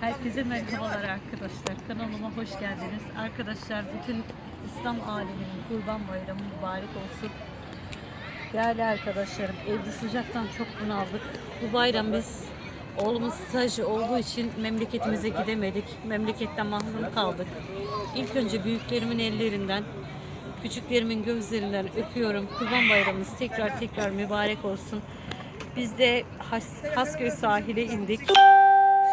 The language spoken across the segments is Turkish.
Herkese merhabalar arkadaşlar. Kanalıma hoş geldiniz. Arkadaşlar bütün İslam aleminin Kurban Bayramı mübarek olsun. Değerli arkadaşlarım, evde sıcaktan çok bunaldık. Bu bayram biz oğlumuz stajı olduğu için memleketimize gidemedik. Memleketten mahrum kaldık. İlk önce büyüklerimin ellerinden, küçüklerimin gözlerinden öpüyorum. Kurban Bayramımız tekrar tekrar mübarek olsun. Biz de Has Hasköy sahile indik.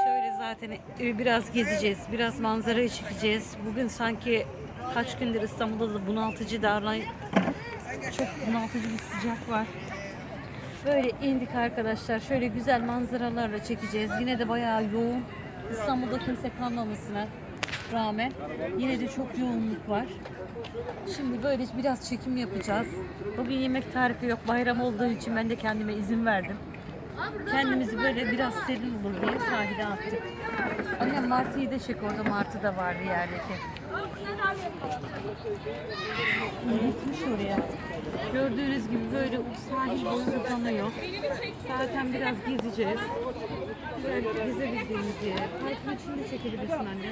Şöyle zaten e, biraz gezeceğiz, biraz manzaraya çekeceğiz. Bugün sanki kaç gündür İstanbul'da da bunaltıcı davran çok bunaltıcı bir sıcak var. Böyle indik arkadaşlar. Şöyle güzel manzaralarla çekeceğiz. Yine de bayağı yoğun. İstanbul'da kimse kalmamasına rağmen yine de çok yoğunluk var. Şimdi böyle biraz çekim yapacağız. Bugün yemek tarifi yok. Bayram olduğu için ben de kendime izin verdim. Kendimizi böyle biraz serin olur diye sahile attık. Annem martıyı da çek orada martı da vardı yerdeki. Gitmiş oraya. Gördüğünüz gibi böyle sahil boyu uzanıyor. Zaten biraz gezeceğiz. Güzel gezebildiğimiz yere. Parkın içinde çekebilirsin anne.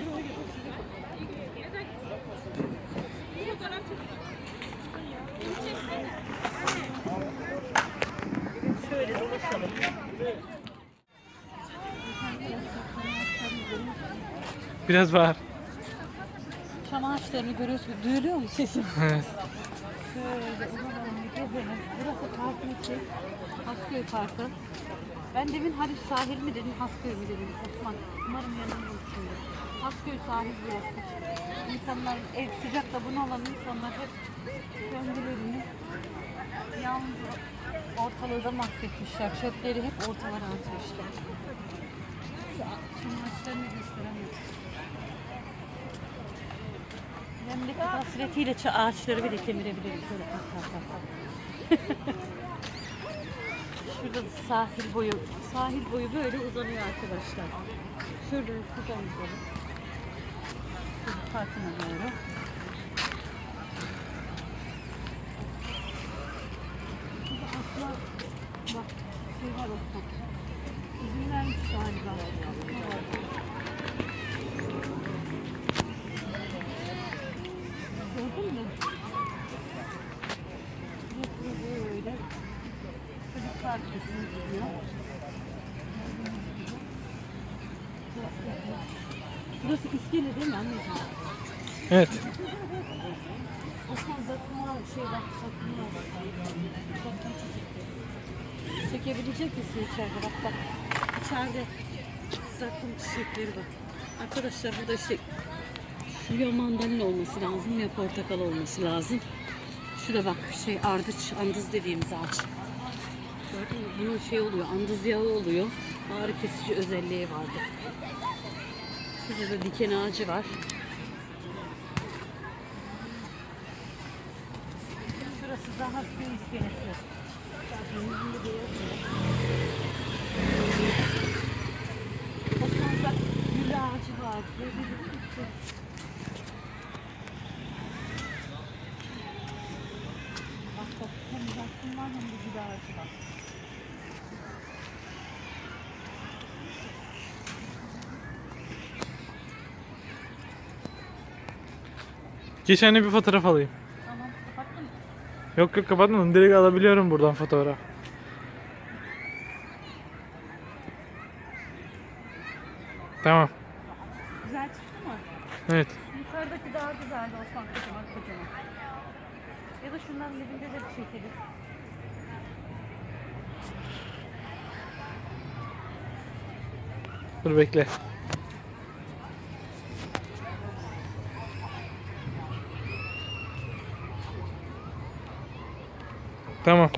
Şöyle dolaşalım. Biraz bağır. Çam ağaçlarını görüyorsun. Duyuluyor mu sesim? Evet. Şöyle bir gezelim. Burası parkın içi. Hasköy Parkı. Ben demin Haliç sahil mi dedim, Hasköy mü dedim Osman. Umarım yanılmamışımdır. Hasköy sahil burası. İnsanlar ev sıcakta bunu olan insanlar hep kendilerini yalnız ortalığı da mahvetmişler. Çöpleri hep ortalara atmışlar. Şu ağaçlarını gösteremiyorum. Memleket hasretiyle ağaçları bile kemirebiliriz. Şöyle bak bak bak. bak. Şurada sahil boyu, sahil boyu böyle uzanıyor arkadaşlar. Şurada kafamız var. Şurada parkına doğru. Burada atla, bak şey var Osman. İzin vermiş galiba. Ne var? Gördün mü? Burası böyle. Çocuklar kesin gidiyor. Burası iskele değil mi anneciğim? Evet. Osman zakuma şey bak zakuma bak. Zakuma çiçekleri. Çekebilecek misin içeride? Bak bak. İçeride zakkum çiçekleri bak. Arkadaşlar burada işte şu ya mandalina olması lazım ya portakal olması lazım. Şurada bak şey ardıç, andız dediğimiz ağaç. Gördün mü? Bunun şey oluyor, andız yağı oluyor. Ağrı kesici özelliği vardı. Şurada da diken ağacı var. Şurası daha su iskelesi. Osman'da gül ağacı var. Bak bak yaktım var hem de gül ağacı var. Geç anne bir fotoğraf alayım. Tamam kapattın mı? Yok yok kapatmadım. Direkt alabiliyorum buradan fotoğraf. Tamam. Güzel çıktı mı? Evet. Yukarıdaki daha güzeldi Osman kocaman kocaman. Ya da şunların dibinde de bir çekelim. Dur bekle. Tamam.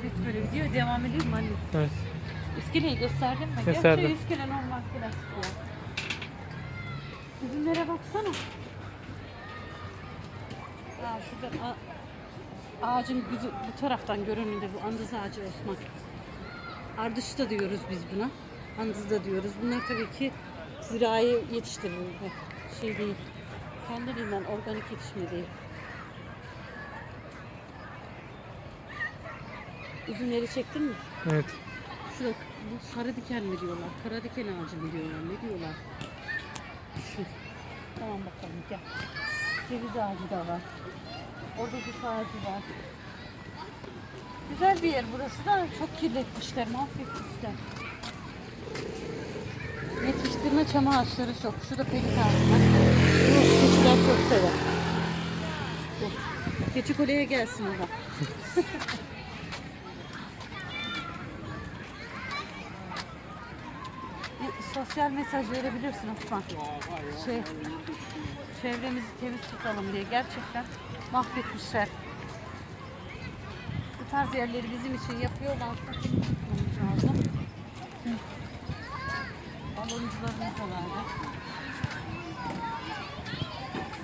Evet böyle video devam ediyor mu anne? Evet. İskeleyi gösterdin mi? Gösterdim. Gerçi iskele normal plastik ya. Üzümlere baksana. Aa, şurada a- ağacın güzü, bu taraftan görünümde bu andız ağacı Osman. Ardış da diyoruz biz buna. Andız da diyoruz. Bunlar tabii ki zirai yetiştirilme şey değil. Kendiliğinden organik yetişme değil. Üzümleri çektin mi? Evet. Şurada bu sarı diken mi diyorlar? Kara diken ağacı mı diyorlar? Ne diyorlar? Şu. Tamam bakalım gel. Ceviz ağacı da var. Orada bir ağacı var. Güzel bir yer burası da çok kirletmişler, mahvetmişler. Yetiştirme çam ağaçları çok. Şurada pelik ağacı var. Bu keçiler çok sever. Keçi kuleye gelsin orada. Bir sosyal mesaj verebilirsin Osman. Şey, çevremizi temiz tutalım diye gerçekten mahvetmişler. Bu tarz yerleri bizim için yapıyorlar. Tutmamız lazım. Baloncularımız da vardı.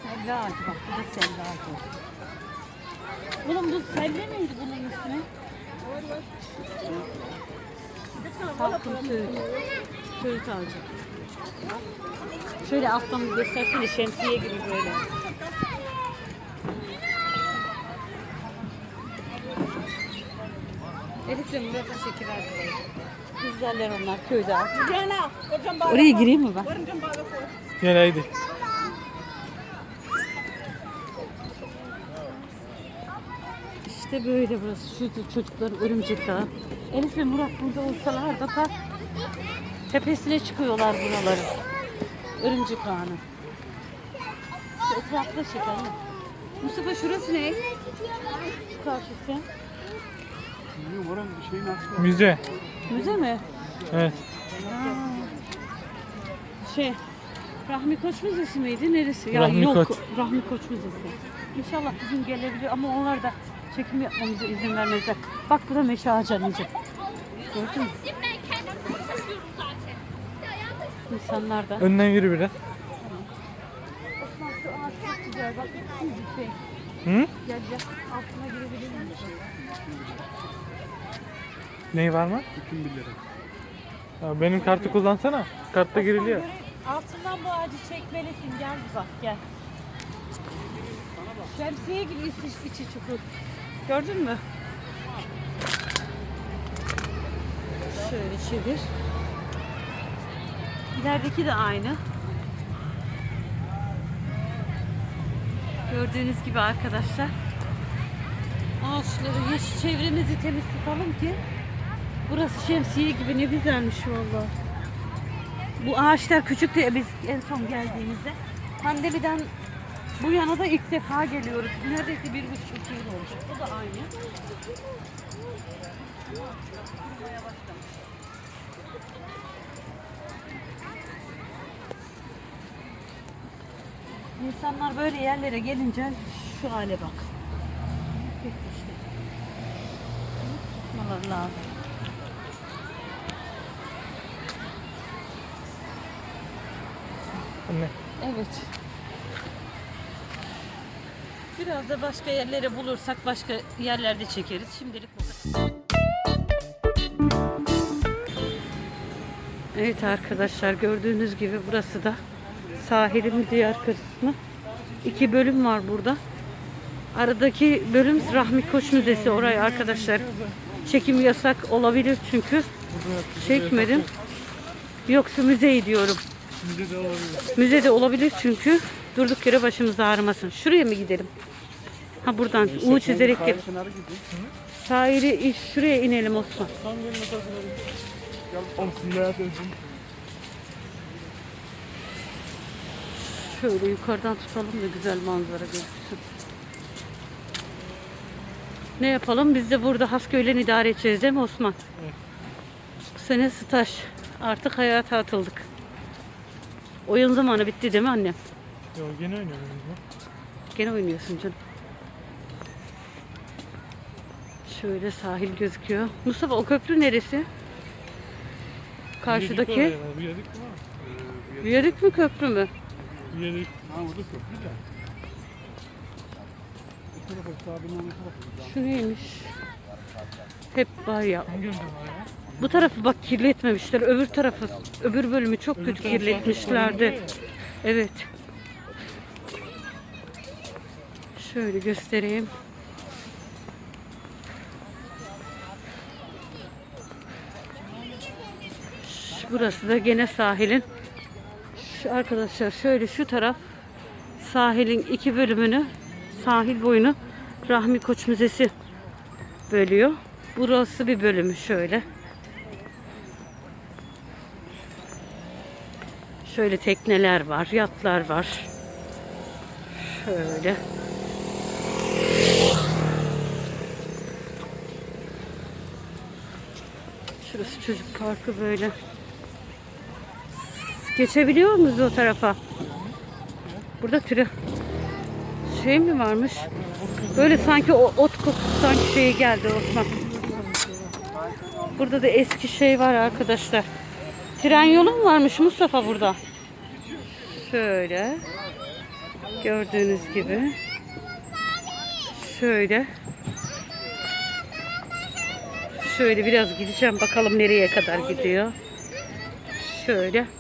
Selle ağacı bak bu da selle ağacı. Oğlum bu selle miydi bunun ismi? Salkım söğüt. Söğüt ağacı. Şöyle alttan bir göstersene şemsiye gibi böyle. Elif'le Murat'a şeker verdiler. Güzeller onlar köyde. Oraya gireyim mi ben? Gel haydi. İşte böyle burası. Şu çocukların örümcek ağı. Elif ve Murat burada olsalar da ta tepesine çıkıyorlar buraları. Örümcek ağını. Şu etrafta çekelim. Mustafa şurası ne? Şu karşısı. Müze. Müze mi? Evet. Aa. Şey, Rahmi Koç Müzesi miydi? Neresi? Rahmi yok, Koç. Rahmi Koç Müzesi. İnşallah bizim gelebilir ama onlar da çekim yapmamıza izin vermezler. Bak bu da meşe ağacı. Gördün mü? İnsanlar da. Önden yürü biraz. Hı? Gel gel. Altına girebilir miyim? Ney var mı? 2000 lira. Ya benim kartı kullansana. Kartta giriliyor. Altından bu ağacı çekmelisin. Gel bir bak gel. Şemsiye gibi içi, içi çukur. Gördün mü? Şöyle çevir. İlerideki de aynı. Gördüğünüz gibi arkadaşlar. Ağaçları, yeşil çevremizi temiz tutalım ki burası şemsiye gibi ne güzelmiş vallahi. Bu ağaçlar küçük diye biz en son geldiğimizde pandemiden bu yana da ilk defa geliyoruz. Neredeyse bir buçuk yıl olmuş. Bu da aynı. Başlamış. İnsanlar böyle yerlere gelince şu hale bak. Bitmişler. Tutmaları lazım. Anne. Evet. Biraz da başka yerlere bulursak başka yerlerde çekeriz. Şimdilik burada. Evet arkadaşlar gördüğünüz gibi burası da sahilin diğer kısmı. İki bölüm var burada. Aradaki bölüm Rahmi Koç Müzesi. Oraya arkadaşlar çekim yasak olabilir çünkü çekmedim. Yoksa müzeyi diyorum. Müze de olabilir. Müzede olabilir çünkü durduk yere başımız ağrımasın. Şuraya mı gidelim? Ha buradan U çizerek gel. Sahili şuraya inelim Osman. Şöyle yukarıdan tutalım da güzel manzara gözüksün. Ne yapalım? Biz de burada Hasköy'le idare edeceğiz değil mi Osman? Evet. Bu sene staj. Artık hayata atıldık. Oyun zamanı bitti değil mi annem? Yok gene oynuyoruz biz Gene oynuyorsun canım. Şöyle sahil gözüküyor. Mustafa o köprü neresi? Karşıdaki. Viyadük mü köprü mü? Viyadük. Ha orada köprü de. Şu neymiş? Hep var ya. Hangi yönden var ya? Bu tarafı bak kirletmemişler. Öbür tarafı, öbür bölümü çok kötü kirletmişlerdi. Evet. Şöyle göstereyim. Burası da gene sahilin. Arkadaşlar şöyle şu taraf sahilin iki bölümünü sahil boyunu Rahmi Koç Müzesi bölüyor. Burası bir bölümü şöyle. Şöyle tekneler var, yatlar var. Şöyle. Şurası çocuk parkı böyle. Geçebiliyor muyuz o tarafa? Burada tren şey mi varmış? Böyle sanki o ot kokusu sanki şey geldi Osman. Burada da eski şey var arkadaşlar. Tren yolu mu varmış Mustafa burada? Şöyle. Gördüğünüz gibi. Şöyle. Şöyle biraz gideceğim bakalım nereye kadar gidiyor. Şöyle.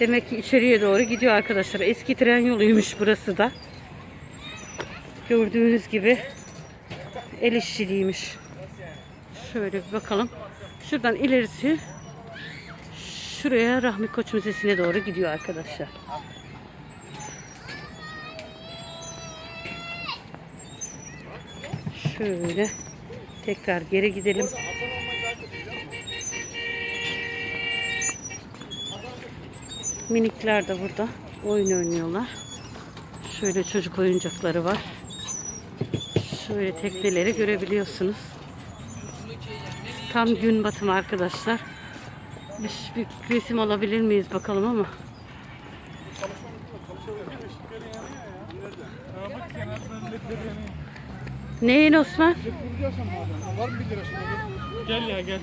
Demek ki içeriye doğru gidiyor arkadaşlar. Eski tren yoluymuş burası da. Gördüğünüz gibi el işçiliğiymiş. Şöyle bir bakalım. Şuradan ilerisi şuraya Rahmi Koç Müzesi'ne doğru gidiyor arkadaşlar. Şöyle tekrar geri gidelim. Minikler de burada oyun oynuyorlar. Şöyle çocuk oyuncakları var. Şöyle tekneleri görebiliyorsunuz. Tam gün batımı arkadaşlar. Bir, bir resim alabilir miyiz bakalım ama. Neyin Osman? Gel ya gel.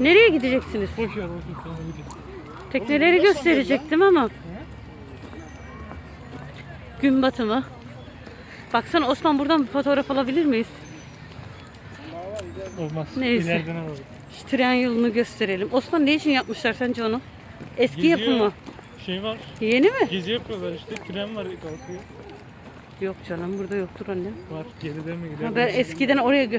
Nereye gideceksiniz? Boş ver boş ver. Tekneleri gösterecektim ama. Gün batımı. Baksana Osman buradan bir fotoğraf alabilir miyiz? Olmaz. Neyse. İleriden alalım. Şu tren yolunu gösterelim. Osman ne için yapmışlar sence onu? Eski Geziyor. yapımı. Şey var. Yeni mi? Gezi yapıyorlar işte. Tren var kalkıyor. Yok canım burada yoktur anne. Var. Geride mi gider? Ha, ben eskiden oraya gö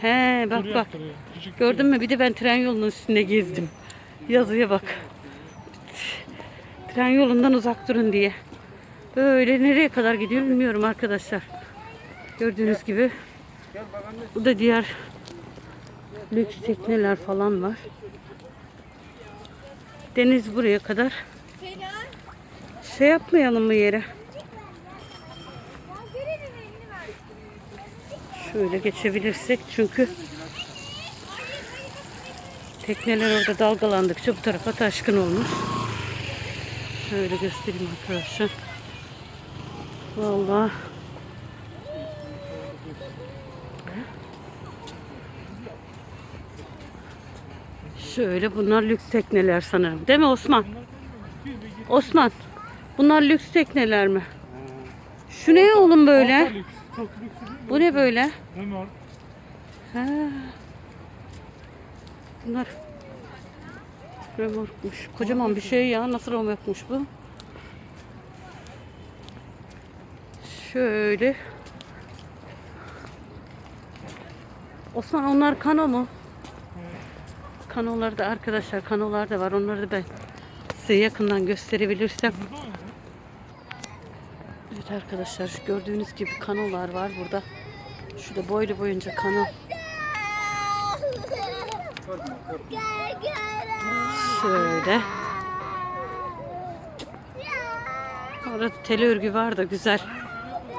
He bak Tur bak. yaptırıyor. Küçük Gördün mü? Bir de ben tren yolunun üstünde gezdim. Yazıya bak. Tren yolundan uzak durun diye. Böyle nereye kadar gidiyor bilmiyorum arkadaşlar. Gördüğünüz gibi. Burada diğer lüks tekneler falan var. Deniz buraya kadar. Şey yapmayalım mı yere? Şöyle geçebilirsek çünkü tekneler orada dalgalandıkça bu tarafa taşkın olmuş. Şöyle göstereyim arkadaşlar. Vallahi Şöyle bunlar lüks tekneler sanırım. Değil mi Osman? Osman. Bunlar lüks tekneler mi? Şu ne oğlum böyle? Bu ne böyle? Ha. Bunlar remorkmuş. Kocaman bir şey ya. Nasıl remorkmuş bu? Şöyle. Osman onlar kano mu? Kanolar da arkadaşlar kanolar da var. Onları da ben size yakından gösterebilirsem. Evet arkadaşlar şu gördüğünüz gibi kanolar var burada. Şurada boylu boyunca kano. Şöyle. Orada tel örgü var da güzel.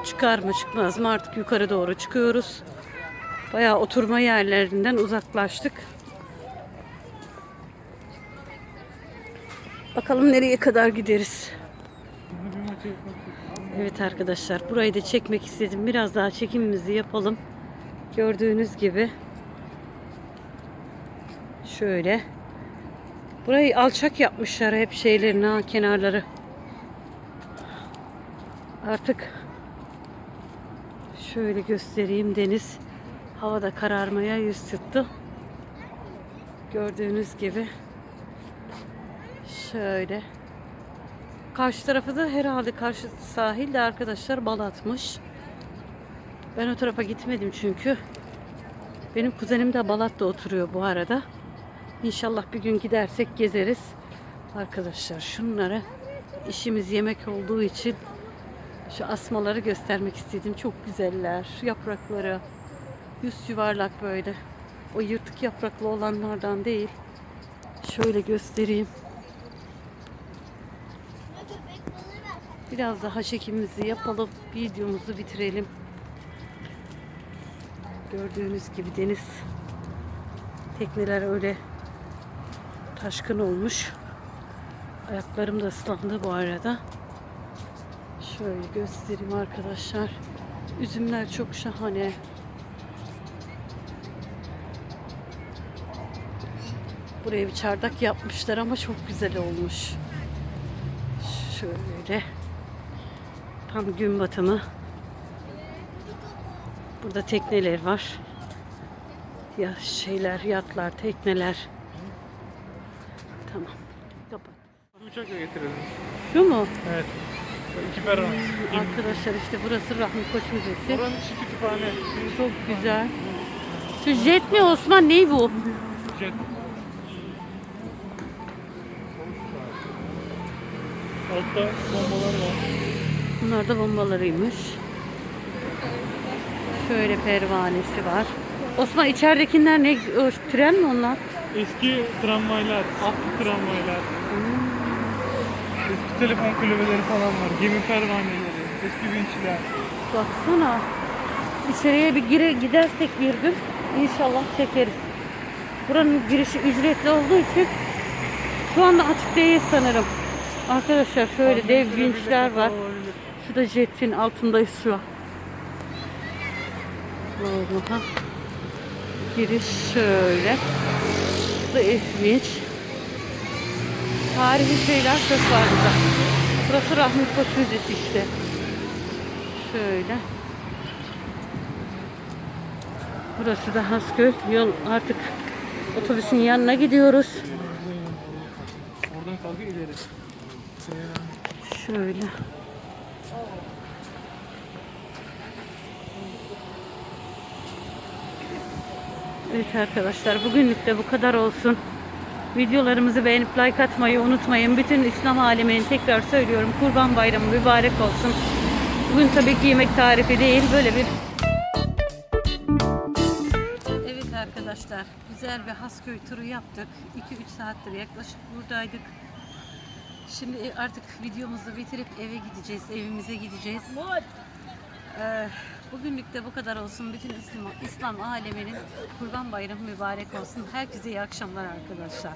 Çıkar mı çıkmaz mı artık yukarı doğru çıkıyoruz. Bayağı oturma yerlerinden uzaklaştık. Bakalım nereye kadar gideriz. Evet arkadaşlar burayı da çekmek istedim. Biraz daha çekimimizi yapalım. Gördüğünüz gibi şöyle burayı alçak yapmışlar hep şeylerin ha kenarları. Artık şöyle göstereyim deniz havada kararmaya yüz tuttu. Gördüğünüz gibi şöyle Karşı tarafı da herhalde karşı sahilde arkadaşlar bal atmış. Ben o tarafa gitmedim çünkü. Benim kuzenim de Balat'ta oturuyor bu arada. İnşallah bir gün gidersek gezeriz. Arkadaşlar şunları işimiz yemek olduğu için şu asmaları göstermek istedim. Çok güzeller. Yaprakları yüz yuvarlak böyle. O yırtık yapraklı olanlardan değil. Şöyle göstereyim. Biraz daha çekimimizi yapalım. Videomuzu bitirelim. Gördüğünüz gibi deniz tekneler öyle taşkın olmuş. Ayaklarım da ıslandı bu arada. Şöyle göstereyim arkadaşlar. Üzümler çok şahane. Buraya bir çardak yapmışlar ama çok güzel olmuş. Şöyle. Tam gün batımı. Burada tekneler var. Ya şeyler, yatlar, tekneler. Tamam. Kapat. Uçakla getirelim. Şu mu? Evet. İki peron. Arkadaşlar işte burası Rahmi Koç Müzesi. Oranın içi kütüphane. Çok güzel. Şu jet mi Osman? Ney bu? Jet. Altta bombalar var. Bunlar da bombalarıymış. Şöyle pervanesi var. Osman içeridekiler ne? Tren mi onlar? Eski tramvaylar, atlı tramvaylar. Eski telefon kulübeleri falan var. Gemi pervaneleri, eski vinçler. Baksana. İçeriye bir gire gidersek bir gün inşallah çekeriz. Buranın girişi ücretli olduğu için şu anda açık değil sanırım. Arkadaşlar şöyle dev vinçler var. Şu da jetin altındayız şu an. Vallahi. Giriş şöyle. Da vinç. Tarihi şeyler çok burada. Burası Rahmi Koç Müzesi işte. Şöyle. Burası da Hasköy. Yol artık otobüsün yanına gidiyoruz. Şöyle. Evet arkadaşlar bugünlük de bu kadar olsun. Videolarımızı beğenip like atmayı unutmayın. Bütün İslam aleminin tekrar söylüyorum Kurban Bayramı mübarek olsun. Bugün tabii ki yemek tarifi değil böyle bir Evet arkadaşlar güzel bir Hasköy turu yaptık. 2-3 saattir yaklaşık buradaydık. Şimdi artık videomuzu bitirip eve gideceğiz, evimize gideceğiz. Ee, Bugünlük de bu kadar olsun. Bütün İslam, İslam aleminin Kurban Bayramı mübarek olsun. Herkese iyi akşamlar arkadaşlar.